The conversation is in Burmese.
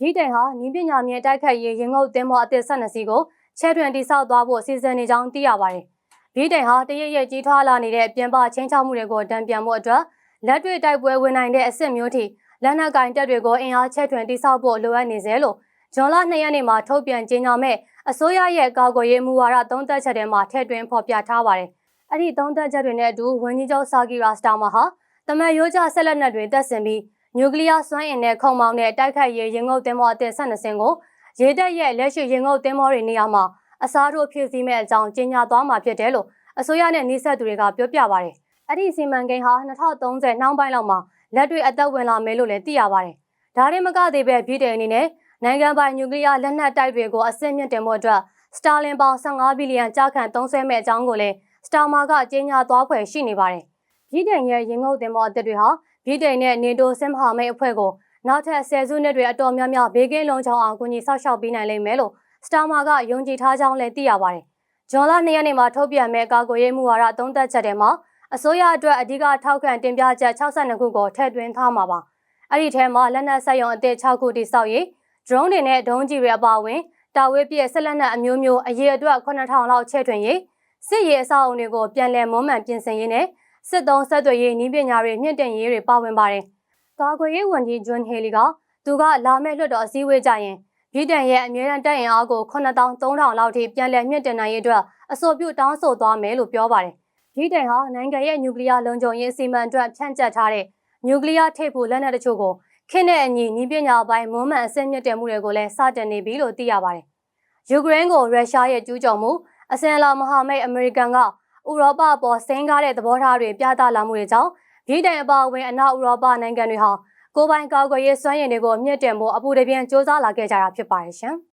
ဗြိတိန်ဟာနီးပညာမြေတိုက်ခတ်ရေးရင်ငုပ်သင်းမောအသစ်12စီးကိုချဲထွင်တိစောက်သွားဖို့စီစဉ်နေကြောင်းသိရပါတယ်။ဗြိတိန်ဟာတရရက်ကြီးထွားလာနေတဲ့ပြင်ပချင်းချောက်မှုတွေကိုတံပြန်မှုအတွက်လက်တွေ့တိုက်ပွဲဝင်နိုင်တဲ့အဆင့်မျိုးထိလက်နက်ကင်တပ်တွေကိုအင်အားချဲထွင်တိစောက်ဖို့လိုအပ်နေစေလို့ဂျွန်လ2ရက်နေ့မှာထုတ်ပြန်ကြေညာမဲ့အစိုးရရဲ့ကာကွယ်ရေးမူဝါဒသုံးသက်ချက်ထဲမှာထည့်သွင်းဖော်ပြထားပါတယ်။အဲ့ဒီသုံးသက်ချက်တွေနဲ့အတူဝန်ကြီးချုပ်ဆာဂီရာစတာမာဟာတမန်ရိုးကျဆက်လက်နက်တွေတပ်ဆင်ပြီး နျူကလ িয়ার စွမ်းအင်နဲ့ခုံမောင်းနဲ့တိုက်ခိုက်ရေးရင်ငုပ်သင်းမောအသစ်12စင်ကိုရေတပ်ရဲ့လက်ရှိရင်ငုပ်သင်းမောတွေနေရာမှာအစားထိုးဖြည့်ဆည်းမဲ့အကြောင်းကြေညာသွားမှာဖြစ်တယ်လို့အစိုးရနဲ့နှိစက်သူတွေကပြောပြပါတယ်။အဲ့ဒီစီမံကိန်းဟာ2030နှောင်းပိုင်းလောက်မှာလက်တွေ့အသက်ဝင်လာမယ်လို့လည်းသိရပါတယ်။ဒါရင်မကသေးပဲပြည်တယ်အနေနဲ့နိုင်ငံပိုင်နျူကလ িয়ার လက်နက်တိုက်တွေကိုအဆင့်မြင့်တင်မှုအတွက်စတာလင်ပေါင်15ဘီလီယံကြာခန့်သုံးစွဲမဲ့အကြောင်းကိုလည်းစတာမာကကြေညာသွားဖွယ်ရှိနေပါတယ်။ပြည်တယ်ရဲ့ရင်ငုပ်သင်းမောအသစ်တွေဟာ ဗြိတိန်နဲ့နေတိုစစ်မဟာမိတ်အဖွဲ့ကိုနောက်ထပ်ဆယ်စုနှစ်တွေအတော်များများဘေးကင်းလုံခြုံအောင်ကူညီဆောက်ရှောက်ပေးနိုင်လိမ့်မယ်လို့စတာမာကယုံကြည်ထားကြောင်းလည်းသိရပါတယ်။ဂျွန်လ2ရက်နေ့မှာထုတ်ပြန်မဲ့ကာကွယ်ရေးမှုဝါဒသုံးသက်ချက်တွေမှာအစိုးရအတွက်အဓိကထောက်ခံတင်ပြချက်62ခုကိုထည့်သွင်းထားမှာပါ။အဲ့ဒီထဲမှာလက်နက်ဆက်ယုံအသစ်6ခုတိစောက်ရေး drone တွေနဲ့ဒုံးကြီးတွေအပါအဝင်တာဝေးပြည့်ဆက်လက်နက်အမျိုးမျိုးအရေးအတွက်9000လောက်ချဲ့ထွင်ရေးစစ်ရေးအဆောက်အုံတွေကိုပြန်လည်မွမ်းမံပြင်ဆင်ရေးနဲ့ စစ်သုံးဆက်သွယ်ရေးနည်းပညာတွေမြင့်တင်ရေးတွေပါဝင်ပါတယ်။ကာကွယ်ရေးဝန်ကြီးဂျွန်ဟေလီကသူကလာမယ့်လွှတ်တော်အစည်းအဝေးကြရင်ပြည်တန်ရဲ့အမြဲတမ်းတပ်အင်အားကို9300လောက်ထိပြန်လည်မြင့်တင်နိုင်ရေးအတွက်အဆိုပြုတောင်းဆိုသွားမယ်လို့ပြောပါတယ်။ပြည်တန်ဟာနိုင်ငံရဲ့နျူကလ িয়ার လုံခြုံရေးအစီအမံအတွက်ဖြန့်ကျက်ထားတဲ့နျူကလ িয়ার ထိပ်ဖူလက်နက်တချို့ကိုခင်းတဲ့အညီနည်းပညာပိုင်းမွမ်းမံအဆင့်မြင့်တင်မှုတွေကိုလည်းစတင်နေပြီလို့သိရပါတယ်။ယူကရိန်းကိုရုရှားရဲ့ကျူးကျော်မှုအစင်လာမဟာမိတ်အမေရိကန်က ဥရောပပေါ်စိန်ကားတဲ့သဘောထားတွေပြသလာမှုတွေကြောင့်ဗြိတိန်အပါအဝင်အနောက်ဥရောပနိုင်ငံတွေဟာကိုယ်ပိုင်ကာကွယ်ရေးစွမ်းရည်တွေကိုမြင့်တင်ဖို့အပူတပြင်းစ조사လာခဲ့ကြတာဖြစ်ပါတယ်ရှင်။